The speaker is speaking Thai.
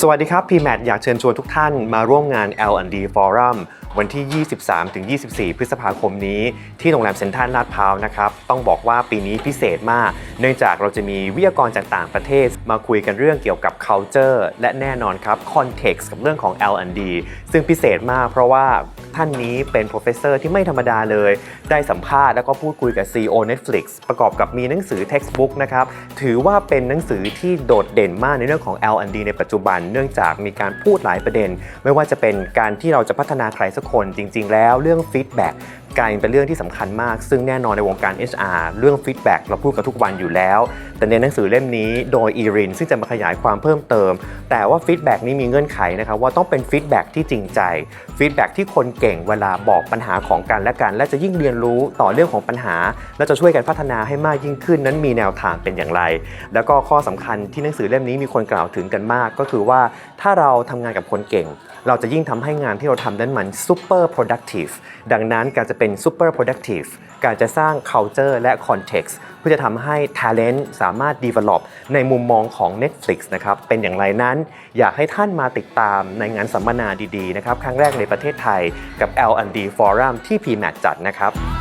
สวัสดีครับ PMAT อยากเชิญชวนทุกท่านมาร่วมงาน L&D Forum วันที่ 23-24 พฤษภาคมนี้ ที่โรงแรมเซ็นทรัลลาดพร้าวนะครับ ต้องบอกว่าปีนี้พิเศษมาก เนื่องจากเราจะมีวิทยากรจากต่างประเทศ มาคุยกันเรื่องเกี่ยวกับ culture และแน่นอนครับ context กับเรื่องของ L&D ซึ่งพิเศษมากเพราะว่า ท่านนี้เป็นโปรเฟสเซอร์ที่ไม่ธรรมดาเลย ได้สัมภาษณ์แล้วก็พูดคุยกับ CEO Netflix ประกอบกับมีหนังสือ textbook นะครับ ถือว่าเป็นหนังสือที่โดดเด่นมากในเรื่องของ L&D ในปัจจุบัน เนื่องจากมีการพูดหลายประเด็น ไม่ว่าจะเป็นการที่เราจะพัฒนาใครสักคนจริง ๆ แล้วเรื่อง feedback ก กลายเป็นเรื่องที่สำคัญมาก ซึ่งแน่นอนในวงการ HR เรื่อง feedback เราพูดกันทุกวันอยู่แล้ว แต่ในหนังสือเล่มนี้โดยอีรินซึ่งจะมาขยายความเพิ่มเติม แต่ว่า feedback นี้มีเงื่อนไขนะครับว่าต้องเป็น feedback ที่จริงใจ feedback ที่คนเก่งเวลาบอกปัญหาของกันและกัน และจะยิ่งเรียนรู้ต่อเรื่องของปัญหา และจะช่วยกันพัฒนาให้มากยิ่งขึ้นนั้นมีแนวทางเป็นอย่างไร แล้วก็ข้อสำคัญที่หนังสือเล่มนี้มีคนกล่าวถึงกันมาก ก็คือว่าถ้าเราทำงานกับคนเก่ง เราจะยิ่งทำให้งานที่เราทำนั้นมัน super productive ดังนั้นการจะเป็น super productive การจะสร้าง culture และ context เพื่อจะทำให้ talent สามารถ develop ในมุมมองของ Netflix นะครับ เป็นอย่างไรนั้น อยากให้ท่านมาติดตามในงานสัมมนาดีๆนะครับ ครั้งแรกในประเทศไทยกับ L&D Forum ที่ PMAT จัดนะครับ